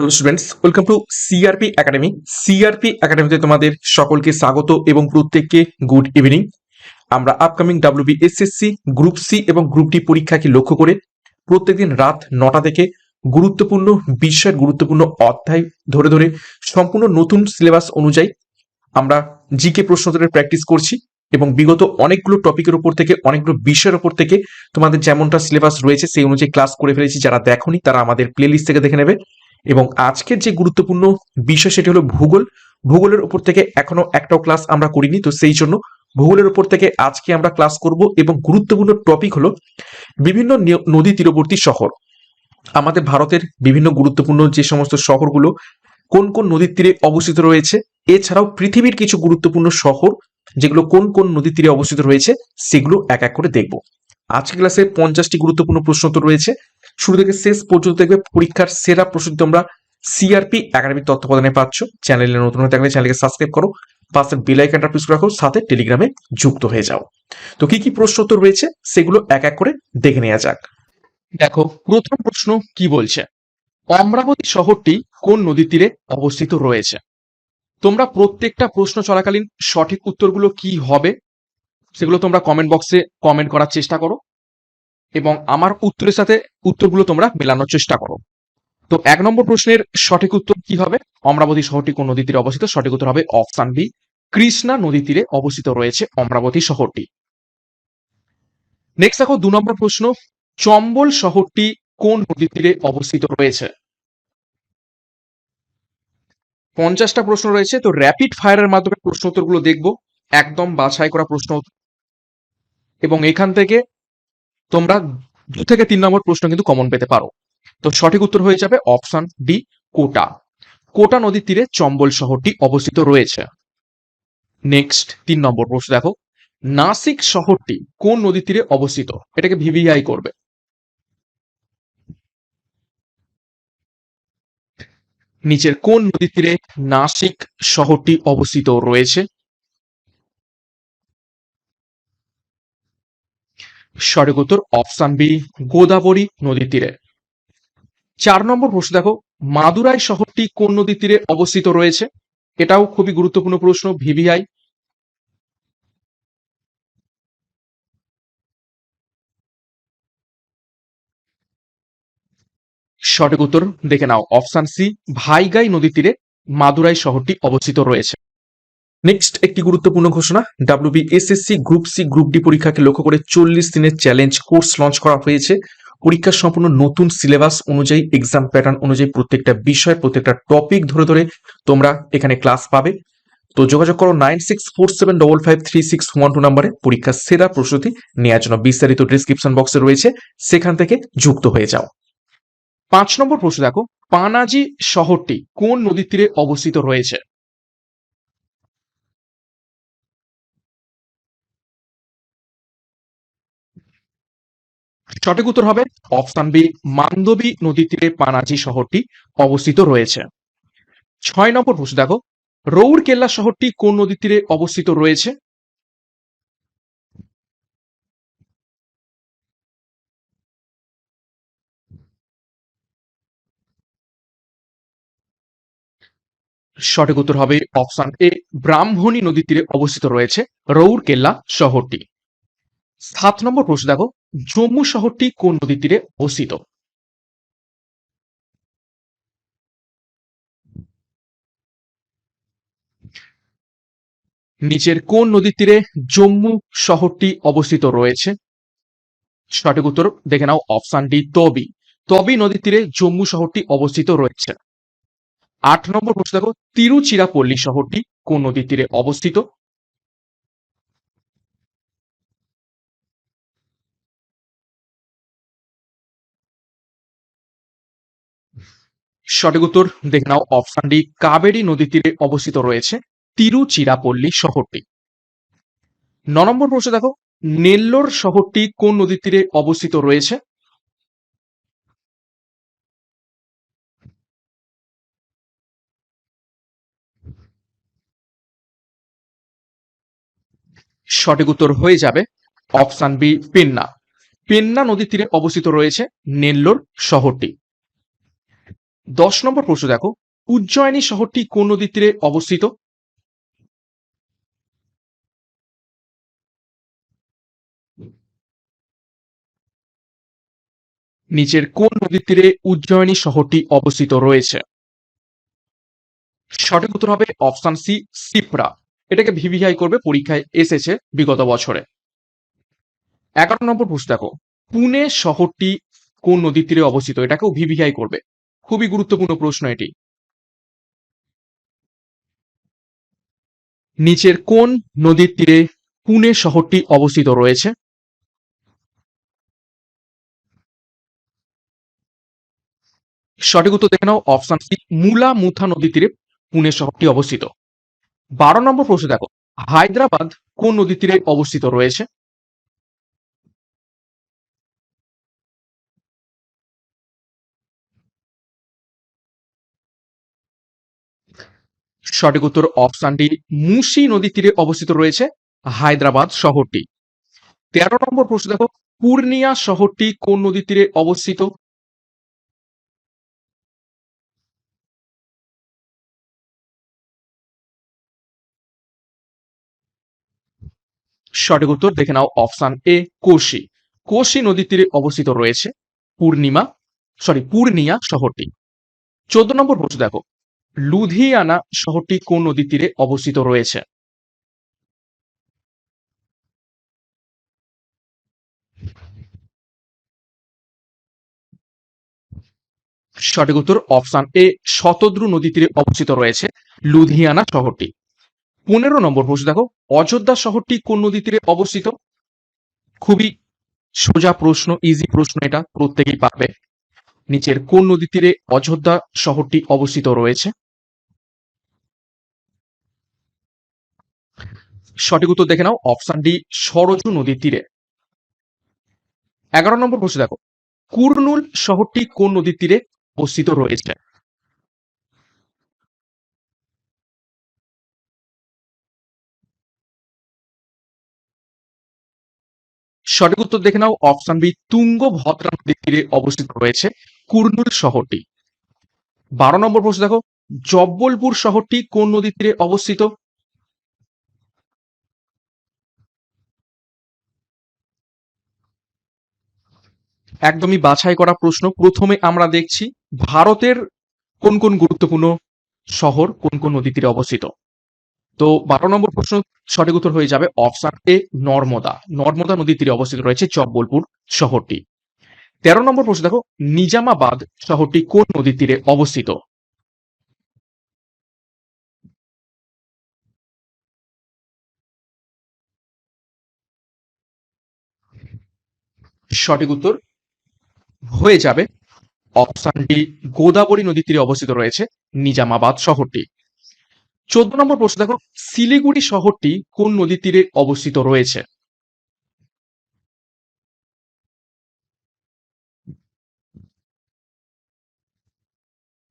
Hello students welcome to CRP academy CRP একাডেমিতে তোমাদের সকলকে স্বাগত এবং প্রত্যেককে গুড ইভিনিং আমরা upcoming WB SSC group C এবং গ্রুপ ডি পরীক্ষাকে লক্ষ্য করে প্রত্যেকদিন রাত নটা থেকে গুরুত্বপূর্ণ বিষয়ের গুরুত্বপূর্ণ অধ্যায় ধরে ধরে সম্পূর্ণ নতুন সিলেবাস অনুযায়ী আমরা জিকে প্রশ্নোত্তরের প্র্যাকটিস করছি এবং বিগত অনেকগুলো টপিকের উপর থেকে, অনেকগুলো বিষয়ের উপর থেকে তোমাদের যেমনটা সিলেবাস রয়েছে সেই অনুযায়ী ক্লাস করে ফেলেছি। যারা দেখোনি, তারা আমাদের প্লেলিস্ট থেকে দেখে নেবে। এবং আজকের যে গুরুত্বপূর্ণ বিষয় সেটি হলো ভূগোল। ভূগোলের উপর থেকে এখনও একটাও ক্লাস আমরা করিনি, তো সেই জন্য ভূগোলের উপর থেকে আজকে আমরা ক্লাস করব এবং গুরুত্বপূর্ণ টপিক হলো বিভিন্ন নদী তীরবর্তী শহর। আমাদের ভারতের বিভিন্ন গুরুত্বপূর্ণ যে সমস্ত শহরগুলো, কোন কোন নদীর তীরে অবস্থিত রয়েছে, এছাড়াও পৃথিবীর কিছু গুরুত্বপূর্ণ শহর যেগুলো কোন কোন নদীর তীরে অবস্থিত রয়েছে, সেগুলো এক এক করে দেখব। আজকে ক্লাসে পঞ্চাশটি গুরুত্বপূর্ণ প্রশ্ন তো রয়েছে। শুরু থেকে শেষ পর্যন্ত দেখবে পরীক্ষার সেরা প্রশ্ন তোমরা সিআরপি একাডেমিক তত্ত্বাবধানে পাচ্ছ। চ্যানেলে নতুন হয়ে থাকলে চ্যানেলকে সাবস্ক্রাইব করো। পাশের বেল আইকনটা প্রেস রাখো, সাথে টেলিগ্রামে যুক্ত হয়ে যাও। তো কি কি প্রশ্ন উত্তর রয়েছে সেগুলো এক এক করে দেখে নেওয়া যাক। দেখো, প্রথম প্রশ্ন কি বলছে? অমরাবতী শহরটি কোন নদীর তীরে অবস্থিত রয়েছে? তোমরা প্রত্যেকটা প্রশ্ন চলাকালীন সঠিক উত্তরগুলো কি হবে? সেগুলো তোমরা কমেন্ট বক্সে কমেন্ট করার চেষ্টা করো। এবং আমার উত্তরের সাথে উত্তরগুলো তোমরা মেলানোর চেষ্টা করো। তো এক নম্বর প্রশ্নের সঠিক উত্তর কি হবে? অমরাবতী শহরটি কোন নদী তীরে অবস্থিত? সঠিক উত্তর হবে অপশন বি, কৃষ্ণা নদী তীরে অবস্থিত রয়েছে অমরাবতী শহরটি। নেক্সট দেখো, দু নম্বর প্রশ্ন, চম্বল শহরটি কোন নদী তীরে অবস্থিত রয়েছে? পঞ্চাশটা প্রশ্ন রয়েছে, তো র্যাপিড ফায়ারের মাধ্যমে প্রশ্ন উত্তরগুলো দেখব। একদম বাছাই করা প্রশ্ন। এবং এখান থেকে তোমরা দু থেকে তিন নম্বর প্রশ্ন কিন্তু কমন পেতে পারো। তো সঠিক উত্তর হয়ে যাবে অপশন ডি কোটা। কোটা নদীর তীরে চম্বল শহরটি অবস্থিত রয়েছে। নেক্সট তিন নম্বর প্রশ্ন দেখো। নাসিক শহরটি কোন নদীর তীরে অবস্থিত? এটাকে ভিভিআই করবে। নিচের কোন নদীর তীরে নাসিক শহরটি অবস্থিত রয়েছে? সঠিক উত্তর অপশন বি, গোদাবরী নদীর তীরে। চার নম্বর প্রশ্ন দেখো, মাদুরাই শহরটি কোন নদীর তীরে অবস্থিত রয়েছে? এটাও খুবই গুরুত্বপূর্ণ প্রশ্ন, ভিভিআই। সঠিক উত্তর দেখে নাও, অপশন সি, ভাইগাই নদীর তীরে মাদুরাই শহরটি অবস্থিত রয়েছে। নেক্সট একটি গুরুত্বপূর্ণ ঘোষণা WB SSC group C group D পরীক্ষাকে লক্ষ্য করে চল্লিশ দিনের চ্যালেঞ্জ কোর্স লঞ্চ করা হয়েছে। পরীক্ষার সম্পূর্ণ নতুন সিলেবাস অনুযায়ী এক্সাম প্যাটার্ন অনুযায়ী প্রত্যেকটা বিষয়, প্রত্যেকটা টপিক ধরে ধরে তোমরা এখানে ক্লাস পাবে। তো যোগাযোগ করো nine six four seven double five three six one two নাম্বারে। পরীক্ষার সেরা প্রস্তুতি নেওয়ার জন্য বিস্তারিত ডিসক্রিপশন বক্সে রয়েছে। সেখান থেকে যুক্ত হয়ে যাও। পাঁচ নম্বর প্রশ্ন দেখো, পানাজি শহরটি কোন নদীর তীরে অবস্থিত রয়েছে? সঠিক উত্তর হবে অপশন বি, মান্দবী নদীর তীরে পানাজি শহরটি অবস্থিত রয়েছে। ছয় নম্বর প্রশ্ন, দেখো, রৌরকেল্লা শহরটি কোন নদীর তীরে অবস্থিত রয়েছে? সঠিক উত্তর হবে অপশন এ, ব্রাহ্মণী নদীর তীরে অবস্থিত রয়েছে রৌরকেল্লা শহরটি। সাত নম্বর প্রশ্ন, দেখো জম্মু শহরটি কোন নদীর তীরে অবস্থিত? নিচের কোন নদীর তীরে জম্মু শহরটি অবস্থিত রয়েছে? সঠিক উত্তর দেখে নাও, অপশন ডি, তবি। তবি নদীর তীরে জম্মু শহরটি অবস্থিত রয়েছে। আট নম্বর প্রশ্ন দেখো, তিরুচিরাপল্লী শহরটি কোন নদীর তীরে অবস্থিত? সঠিক উত্তর দেখে নাও অপশন ডি কাবেরী নদীর তীরে অবস্থিত রয়েছে তিরুচিরাপল্লী শহরটি। ন নম্বর প্রশ্ন দেখো, নেল্লোর শহরটি কোন নদীর তীরে অবস্থিত রয়েছে? সঠিক উত্তর হয়ে যাবে অপশন বি পেন্না। পেন্না নদীর তীরে অবস্থিত রয়েছে নেল্লোর শহরটি। দশ নম্বর প্রশ্ন দেখো, উজ্জয়িনী শহরটি কোন নদীর তীরে অবস্থিত? নিচের কোন নদীর তীরে উজ্জয়িনী শহরটি অবস্থিত রয়েছে? সঠিক উত্তর হবে অপশন সি সিপ্রা এটাকে ভিভিআই করবে, পরীক্ষায় এসেছে বিগত বছরে। এগারো নম্বর প্রশ্ন দেখো, পুনে শহরটি কোন নদীর তীরে অবস্থিত? এটাকেও ভিভিআই করবে। খুবই গুরুত্বপূর্ণ প্রশ্ন এটি। নিচের কোন নদীর তীরে পুনে শহরটি অবস্থিত রয়েছে? সঠিক উত্তর দেখে নাও, অপশন সি, মুলা মুথা নদীর তীরে পুনে শহরটি অবস্থিত। বারো নম্বর প্রশ্ন দেখো, হায়দ্রাবাদ কোন নদীর তীরে অবস্থিত রয়েছে? সঠিক উত্তর অপশনটি মুসি নদীর তীরে অবস্থিত রয়েছে, হায়দ্রাবাদ শহরটি। তেরো নম্বর প্রশ্ন দেখো, পূর্ণিয়া শহরটি কোন নদীর তীরে অবস্থিত? সঠিক উত্তর দেখে নাও অপশন এ, কোশি। কোশি নদীর তীরে অবস্থিত রয়েছে, পূর্ণিমা, সরি, পূর্ণিয়া শহরটি। চোদ্দ নম্বর প্রশ্ন দেখো লুধিয়ানা শহরটি কোন নদীর তীরে অবস্থিত রয়েছে? সঠিক উত্তর অপশন এ, শতদ্রু নদী তীরে অবস্থিত রয়েছে লুধিয়ানা শহরটি। পনেরো নম্বর প্রশ্ন দেখো, অযোধ্যা শহরটি কোন নদী তীরে অবস্থিত? খুবই সোজা প্রশ্ন ইজি প্রশ্ন এটা, প্রত্যেকেই পারবে। নিচের কোন নদী তীরে অযোধ্যা শহরটি অবস্থিত রয়েছে? সঠিক উত্তর দেখে নাও অপশন ডি সরজু নদীর তীরে। এগারো নম্বর প্রশ্ন দেখো, কুরনুল শহরটি কোন নদীর তীরে অবস্থিত রয়েছে? সঠিক উত্তর দেখে নাও অপশন বি তুঙ্গভদ্রা নদীর তীরে অবস্থিত রয়েছে কুরনুল শহরটি। বারো নম্বর প্রশ্ন দেখো, জব্বলপুর শহরটি কোন নদীর তীরে অবস্থিত? একদমই বাছাই করা প্রশ্ন। প্রথমে আমরা দেখছি ভারতের কোন কোন গুরুত্বপূর্ণ শহর, কোন কোন নদী তীরে অবস্থিত। তো বারো নম্বর প্রশ্ন সঠিক উত্তর হয়ে যাবে অপশন এ, নর্মদা। নর্মদা নদীর তীরে অবস্থিত রয়েছে চকবোলপুর শহরটি। তেরো নম্বর প্রশ্ন, দেখো, নিজামাবাদ শহরটি কোন নদীর তীরে অবস্থিত? সঠিক উত্তর হয়ে যাবে। অপশন ডি গোদাবরী নদীর তীরে অবস্থিত রয়েছে, নিজামাবাদ শহরটি। চোদ্দ নম্বর প্রশ্ন, দেখো, শিলিগুড়ি শহরটি কোন নদীর তীরে অবস্থিত রয়েছে?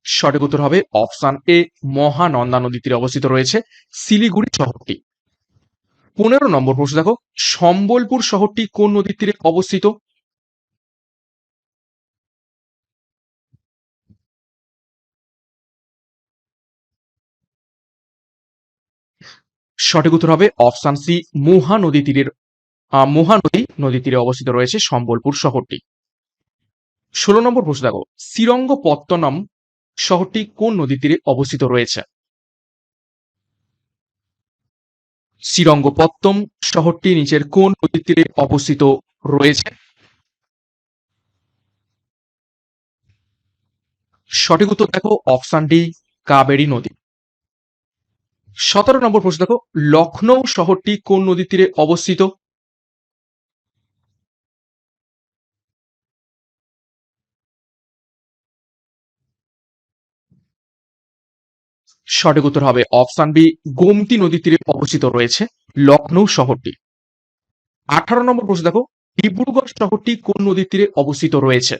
সঠিক উত্তর হবে অপশন এ, মহানন্দা নদীর তীরে অবস্থিত রয়েছে, শিলিগুড়ি শহরটি। পনেরো নম্বর প্রশ্ন, দেখো, সম্বলপুর শহরটি কোন নদীর তীরে অবস্থিত? সঠিক উত্তর হবে অপশান সি, মোহা নদী তীরের মহানদী নদী তীরে অবস্থিত রয়েছে সম্বলপুর শহরটি। ষোলো নম্বর প্রশ্ন দেখো, শ্রীরঙ্গপত্তনম শহরটি কোন নদী তীরে অবস্থিত রয়েছে? শ্রীরঙ্গপত্তম শহরটি নিচের কোন নদীর তীরে অবস্থিত রয়েছে? সঠিক উত্তর দেখো, অপশান ডি, কাবেরী নদী। সতেরো নম্বর প্রশ্ন দেখো লখনৌ শহরটি কোন নদীর তীরে অবস্থিত? সঠিক উত্তর হবে অপশান বি, গোমতী নদীর তীরে অবস্থিত রয়েছে লখনৌ শহরটি। আঠারো নম্বর প্রশ্ন দেখো, ডিব্রুগড় শহরটি কোন নদীর তীরে অবস্থিত রয়েছে?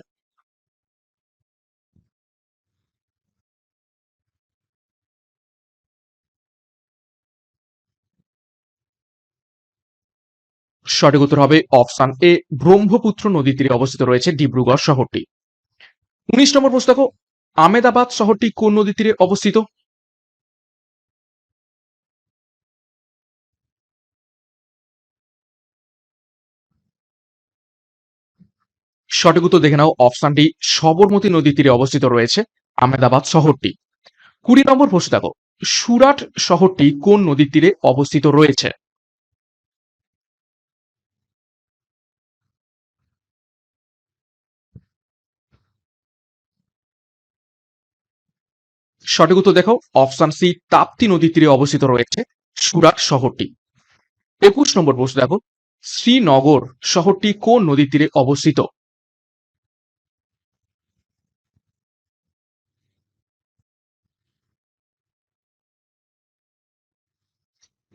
সঠিক উত্তর হবে অপশান এ, ব্রহ্মপুত্র নদী তীরে অবস্থিত রয়েছে ডিব্রুগড় শহরটি। উনিশ নম্বর প্রশ্ন দেখো, আমেদাবাদ শহরটি কোন নদীর তীরে অবস্থিত? সঠিক উত্তর দেখে নাও অপশনটি সবরমতী নদীর তীরে অবস্থিত রয়েছে আমেদাবাদ শহরটি। কুড়ি নম্বর প্রশ্ন দেখো, সুরাট শহরটি কোন নদীর তীরে অবস্থিত রয়েছে? সঠিক উত্তর দেখো, অপশন সি, তাপ্তি নদীর তীরে অবস্থিত রয়েছে সুরাট শহরটি। একুশ নম্বর প্রশ্ন দেখো, শ্রীনগর শহরটি কোন নদীর তীরে অবস্থিত?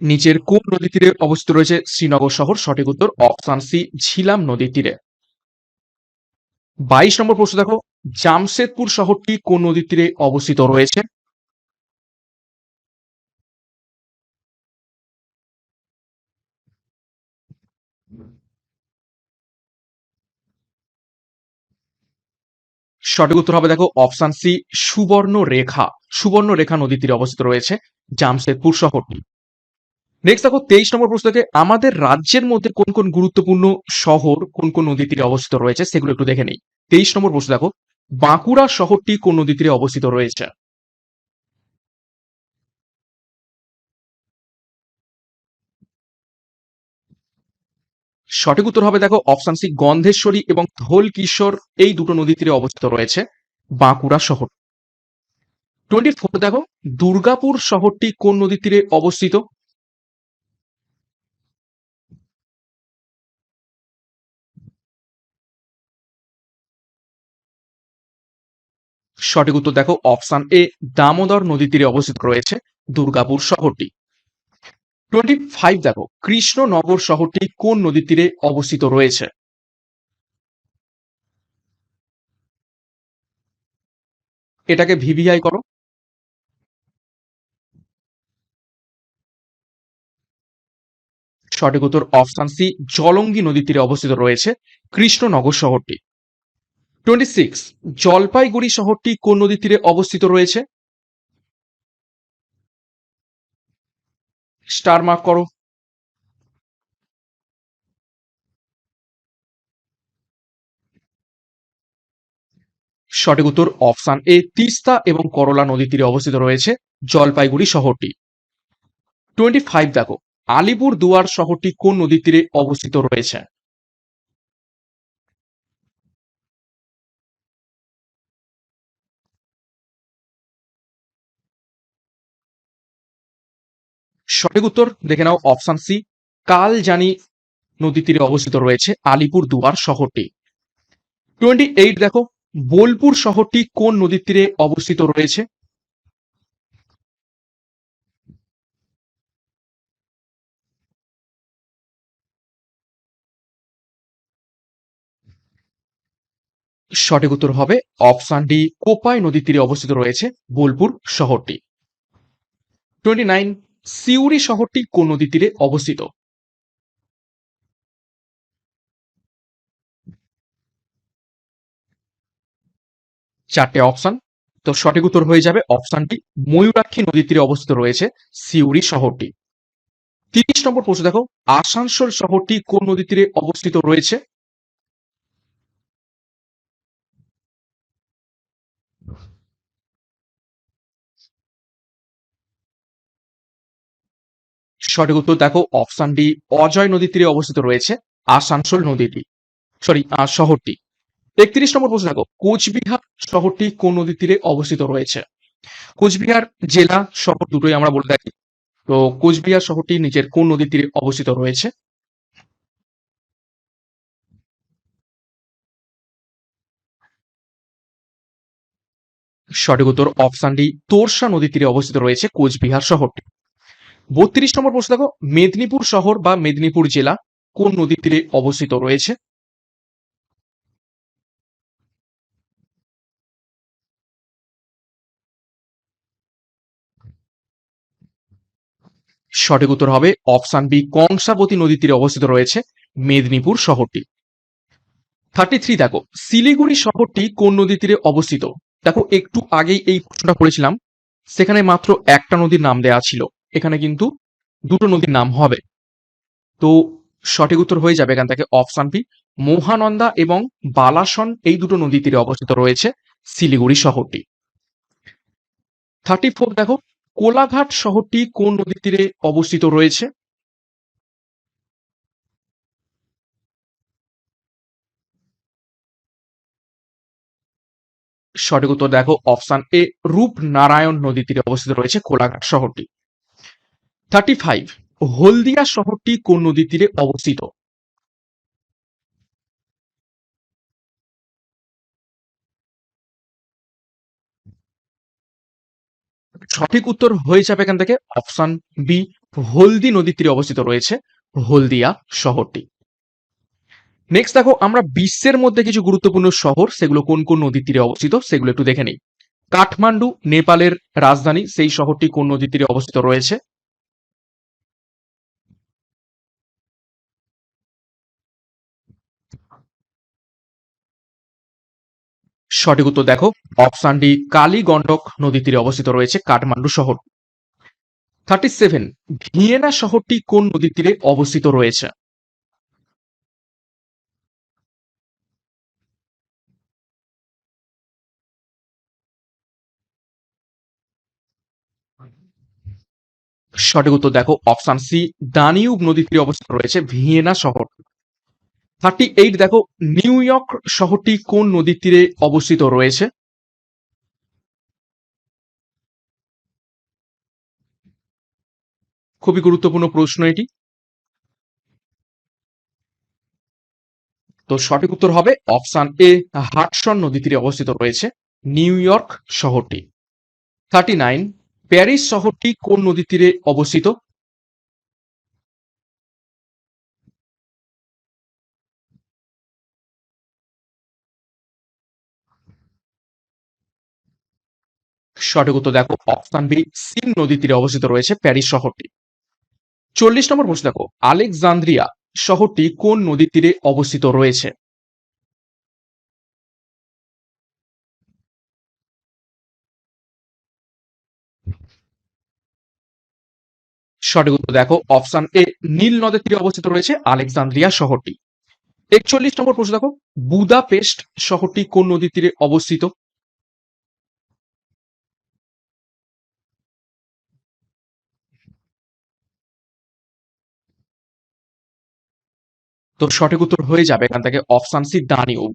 নিচের কোন নদী তীরে অবস্থিত রয়েছে শ্রীনগর শহর? সঠিক উত্তর অপশন সি, ঝিলাম নদীর তীরে। বাইশ নম্বর প্রশ্ন দেখো, জামশেদপুর শহরটি কোন নদীর তীরে অবস্থিত রয়েছে? সঠিক উত্তর হবে দেখো, অপশন সি সুবর্ণ রেখা সুবর্ণ রেখা নদীর তীরে অবস্থিত রয়েছে জামশেদপুর শহরটি। নেক্সট দেখো, তেইশ নম্বর প্রশ্নকে আমাদের রাজ্যের মধ্যে কোন কোন গুরুত্বপূর্ণ শহর, কোন কোন নদী তীরে অবস্থিত রয়েছে? সেগুলো একটু দেখে নেই। তেইশ নম্বর প্রশ্ন দেখো, বাঁকুড়া শহরটি কোন নদী তীরে অবস্থিত রয়েছে? সঠিক উত্তর হবে দেখো অপশন সি গন্ধেশ্বরী এবং ধোল কিশোর এই দুটো নদী তীরে অবস্থিত রয়েছে, বাঁকুড়া শহর। টোয়েন্টি ফোর দেখো, দুর্গাপুর শহরটি কোন নদী তীরে অবস্থিত? সঠিক উত্তর দেখো, অপশন এ, দামোদর নদী তীরে অবস্থিত রয়েছে দুর্গাপুর শহরটি। টোয়েন্টি ফাইভ দেখো, কৃষ্ণনগর শহরটি কোন নদীর তীরে অবস্থিত রয়েছে? এটাকে ভিভিআই করো। সঠিক উত্তর অপশন সি, জলঙ্গি নদীর তীরে অবস্থিত রয়েছে কৃষ্ণনগর শহরটি। টোয়েন্টি সিক্স, জলপাইগুড়ি শহরটি কোন নদীর তীরে অবস্থিত রয়েছে? স্টার মার্ক করো। সঠিক উত্তর অপশান এ, তিস্তা এবং করলা নদীর তীরে অবস্থিত রয়েছে জলপাইগুড়ি শহরটি। টোয়েন্টি ফাইভ দেখো আলিপুর দুয়ার শহরটি কোন নদীর তীরে অবস্থিত রয়েছে? সঠিক উত্তর দেখে নাও, অপশন সি, কালজানি নদী তীরে অবস্থিত রয়েছে আলিপুর দুয়ার শহরটি। টোয়েন্টি এইট দেখো, বোলপুর শহরটি কোন নদীর তীরে অবস্থিত রয়েছে? সঠিক উত্তর হবে অপশন ডি, কোপাই নদীর তীরে অবস্থিত রয়েছে বোলপুর শহরটি। টোয়েন্টি নাইন সিউড়ি শহরটি কোন নদীর তীরে অবস্থিত? চারটে অপশন। তো সঠিক উত্তর হয়ে যাবে অপশনটি ময়ূরাক্ষী নদীর তীরে অবস্থিত রয়েছে সিউড়ি শহরটি। তিরিশ নম্বর প্রশ্ন দেখো, আসানসোল শহরটি কোন নদী তীরে অবস্থিত রয়েছে? সঠিক উত্তর দেখো অপশন ডি অজয় নদীর তীরে অবস্থিত রয়েছে আসানসোল নদীটি সরি শহরটি। একত্রিশ নম্বর প্রশ্ন দেখো, কোচবিহার শহরটি কোন নদীর তীরে অবস্থিত রয়েছে? কোচবিহার জেলা, শহর দুটোই আমরা বলে থাকি। তো কোচবিহার শহরটি নিজের কোন নদীর তীরে অবস্থিত রয়েছে? সঠিক উত্তর অপশন ডি তোরসা নদীর তীরে অবস্থিত রয়েছে কোচবিহার শহরটি। বত্রিশ নম্বর প্রশ্ন দেখো, মেদিনীপুর শহর বা মেদিনীপুর জেলা কোন নদীর তীরে অবস্থিত রয়েছে? সঠিক উত্তর হবে অপশন বি, কংসাবতী নদীর তীরে অবস্থিত রয়েছে মেদিনীপুর শহরটি। থার্টি থ্রি দেখো, শিলিগুড়ি শহরটি কোন নদীর তীরে অবস্থিত? দেখো, একটু আগেই এই প্রশ্নটা করেছিলাম সেখানে মাত্র একটা নদীর নাম দেয়া ছিল। এখানে কিন্তু দুটো নদীর নাম হবে। তো সঠিক উত্তর হয়ে যাবে এখান থেকে অপশন বি। মহানন্দা এবং বালাসন এই দুটো নদী তীরে অবস্থিত রয়েছে শিলিগুড়ি শহরটি। থার্টি ফোর দেখো, কোলাঘাট শহরটি কোন নদীর তীরে অবস্থিত রয়েছে? সঠিক উত্তর দেখো, অপশন এ, রূপনারায়ণ নদী তীরে অবস্থিত রয়েছে কোলাঘাট শহরটি। থার্টি ফাইভ হলদিয়া শহরটি কোন নদী তীরে অবস্থিত? সঠিক উত্তর হয়ে যাবে এখান থেকে অপশন বি হলদি নদীর তীরে অবস্থিত রয়েছে হলদিয়া শহরটি। নেক্সট দেখো, আমরা বিশ্বের মধ্যে কিছু গুরুত্বপূর্ণ শহর, সেগুলো কোন কোন নদীর তীরে অবস্থিত, সেগুলো একটু দেখে নিই। কাঠমান্ডু, নেপালের রাজধানী, সেই শহরটি কোন নদীর তীরে অবস্থিত রয়েছে? সঠিক উত্তর দেখো। অপশন ডি কালী গন্ডক নদী তীরে অবস্থিত রয়েছে কাঠমান্ডু শহর। থার্টি সেভেন, ভিয়েনা শহরটি কোন নদীর তীরে অবস্থিত রয়েছে? সঠিক উত্তর দেখো, অপশন সি, দানিউব নদীর তীরে অবস্থিত রয়েছে ভিয়েনা শহর। থার্টি এইট, দেখো, নিউ ইয়র্ক শহরটি কোন নদীর তীরে অবস্থিত রয়েছে? খুবই গুরুত্বপূর্ণ প্রশ্ন এটি। তো সঠিক উত্তর হবে অপশন এ, হাটসন নদী তীরে অবস্থিত রয়েছে, নিউ ইয়র্ক শহরটি। থার্টি নাইন, প্যারিস শহরটি কোন নদী তীরে অবস্থিত? সঠিক উত্তর দেখো, অপশন বি সিন নদী তীরে অবস্থিত রয়েছে প্যারিস শহরটি। চল্লিশ নম্বর প্রশ্ন দেখো, আলেকজান্দ্রিয়া শহরটি কোন নদীর তীরে অবস্থিত রয়েছে? সঠিক উত্তর দেখো, অপশন এ, নীল নদের তীরে অবস্থিত রয়েছে আলেকজান্দ্রিয়া শহরটি। একচল্লিশ নম্বর প্রশ্ন দেখো, বুদাপেস্ট শহরটি কোন নদীর তীরে অবস্থিত? তো সঠিক উত্তর হয়ে যাবে এখান থেকে অপশন সি দানিউব।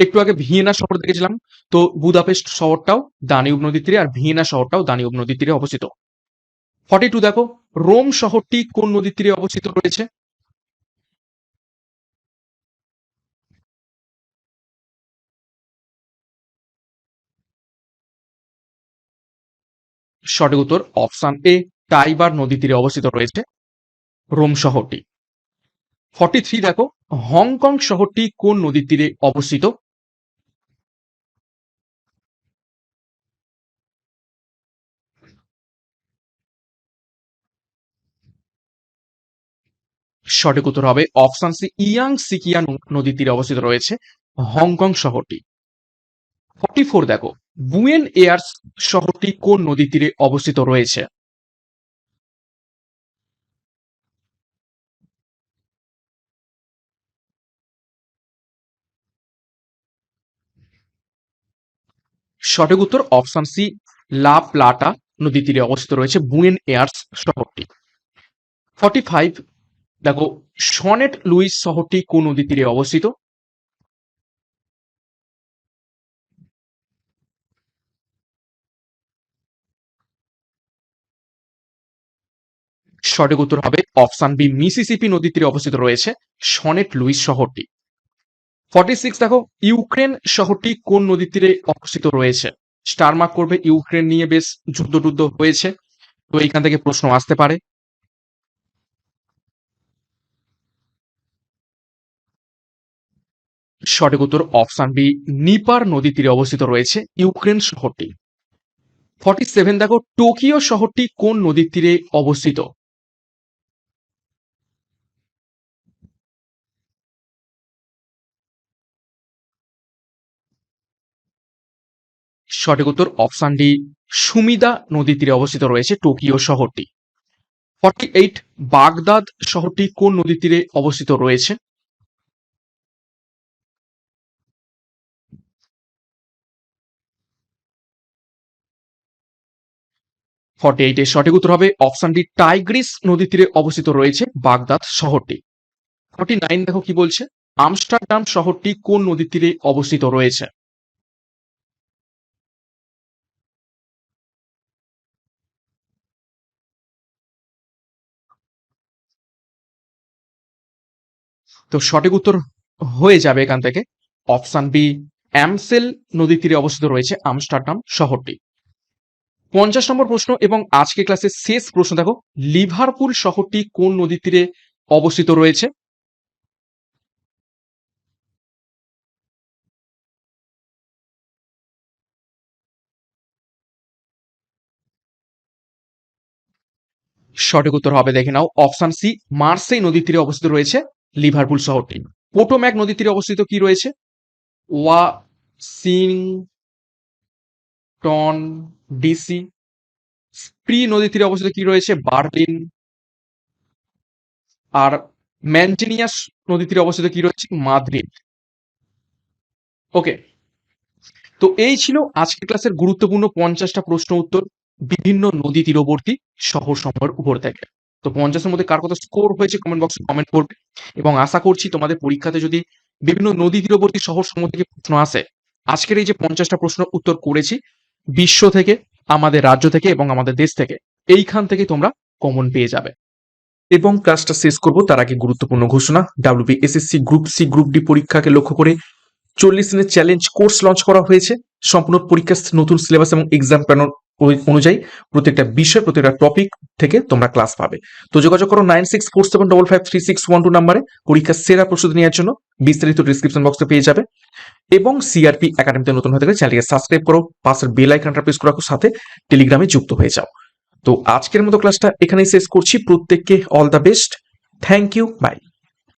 একটু আগে ভিয়েনা শহর দেখেছিলাম, তো বুদাপেস্ট শহরটাও দানিউব নদীর তীরে আর ভিয়েনা শহরটাও দানিউব নদীর তীরে অবস্থিত। ফর্টি টু দেখো, রোম শহরটি কোন নদীর তীরে অবস্থিত রয়েছে? সঠিক উত্তর অপশন এ, টাইবার নদী তীরে অবস্থিত রয়েছে রোম শহরটি। ফর্টি থ্রি দেখো, হংকং শহরটি কোন নদীর তীরে অবস্থিত? সঠিক উত্তর হবে অপশন সি, ইয়াং সিকিয়া নদীর তীরে অবস্থিত রয়েছে হংকং শহরটি। ফর্টি ফোর দেখো, বুয়েন এয়ার্স শহরটি কোন নদীর তীরে অবস্থিত রয়েছে? সঠিক উত্তর অপশন সি, লা প্লাটা নদী তীরে অবস্থিত রয়েছে, বুয়েন এয়ার্স শহরটি। ফর্টি ফাইভ, দেখো, সনেট লুইস শহরটি কোন নদী তীরে অবস্থিত? সঠিক উত্তর হবে অপশন বি, মিসিসিপি নদী তীরে অবস্থিত রয়েছে, সনেট লুইস শহরটি। ফর্টি সিক্স দেখো, ইউক্রেন শহরটি কোন নদীর তীরে অবস্থিত রয়েছে? স্টার মার্ক করবে ইউক্রেন নিয়ে বেশ যুদ্ধ টুদ্ধ হয়েছে। তো এইখান থেকে প্রশ্ন আসতে পারে। সঠিক উত্তর অপশন বি নিপার নদী তীরে অবস্থিত রয়েছে ইউক্রেন শহরটি। ফর্টি সেভেন দেখো, টোকিও শহরটি কোন নদীর তীরে অবস্থিত? সঠিক উত্তর অপশন ডি সুমিদা নদীর তীরে অবস্থিত রয়েছে, টোকিও শহরটি। ফর্টি এইট বাগদাদ শহরটি কোন নদীর তীরে অবস্থিত রয়েছে? ফর্টি এইটের সঠিক উত্তর হবে অপশন ডি টাইগ্রিস নদীর তীরে অবস্থিত রয়েছে, বাগদাদ শহরটি। ফর্টি নাইন দেখো কি বলছে? আমস্টারডাম শহরটি কোন নদীর তীরে অবস্থিত রয়েছে? তো সঠিক উত্তর হয়ে যাবে এখান থেকে। অপশান বি, অ্যামসেল নদীর তীরে অবস্থিত রয়েছে আমস্টারডাম শহরটি। পঞ্চাশ নম্বর প্রশ্ন এবং আজকে ক্লাসের শেষ প্রশ্ন দেখো, লিভারপুল শহরটি কোন নদীর তীরে অবস্থিত রয়েছে? সঠিক উত্তর হবে দেখে নাও। অপশন সি, মার্সেই নদীর তীরে অবস্থিত রয়েছে লিভারপুল শহরটি পোটোম্যাক নদীর তীরে অবস্থিত কি রয়েছে? ওয়া সিং টন ডিসি। স্প্রি নদীর তীরে অবস্থিত কি রয়েছে? বার্লিন। আর ম্যান্টেনিয়াস নদীর তীরে অবস্থিত কি রয়েছে? মাদ্রিদ। ওকে। তো এই ছিল আজকের ক্লাসের গুরুত্বপূর্ণ পঞ্চাশটা প্রশ্ন উত্তর। বিভিন্ন নদী তীরবর্তী শহর সমূহের উপর থেকে। তো পঞ্চাশের মধ্যে কার কত স্কোর হয়েছে কমেন্ট বক্সে কমেন্ট করবে। এবং আশা করছি তোমাদের পরীক্ষাতে যদি বিভিন্ন নদী তীরবর্তী শহর সমূহ থেকে প্রশ্ন আসে, আজকের এই যে পঞ্চাশটা প্রশ্ন উত্তর করেছি, বিশ্ব থেকে, আমাদের রাজ্য থেকে এবং আমাদের দেশ থেকে, এইখান থেকে তোমরা কমন পেয়ে যাবে। এবং ক্লাসটা শেষ করব, তার আগে গুরুত্বপূর্ণ ঘোষণা WB SSC group C group D পরীক্ষাকে লক্ষ্য করে চল্লিশ দিনের চ্যালেঞ্জ কোর্স লঞ্চ করা হয়েছে। সম্পূর্ণ পরীক্ষার নতুন সিলেবাস এবং এক্সাম প্যানেল অনুযায়ী প্রত্যেকটা বিষয়, প্রত্যেকটা টপিক থেকে তোমরা ক্লাস পাবে। তো যোগাযোগ করো nine six four seven double five three six one two নাম্বারে পরীক্ষার সেরা প্রস্তুতি নেওয়ার জন্য বিস্তারিত ডিসক্রিপশন বক্সে পেয়ে যাবে। এবং সিআরপি একাডেমিতে নতুন হয়ে থাকলে চ্যানেলকে সাবস্ক্রাইব করো, পাশের বেল আইকনটা প্রেস করে সাথে টেলিগ্রামে যুক্ত হয়ে যাও। তো আজকের মতো ক্লাসটা এখানেই শেষ করছি। প্রত্যেককে all the best thank you bye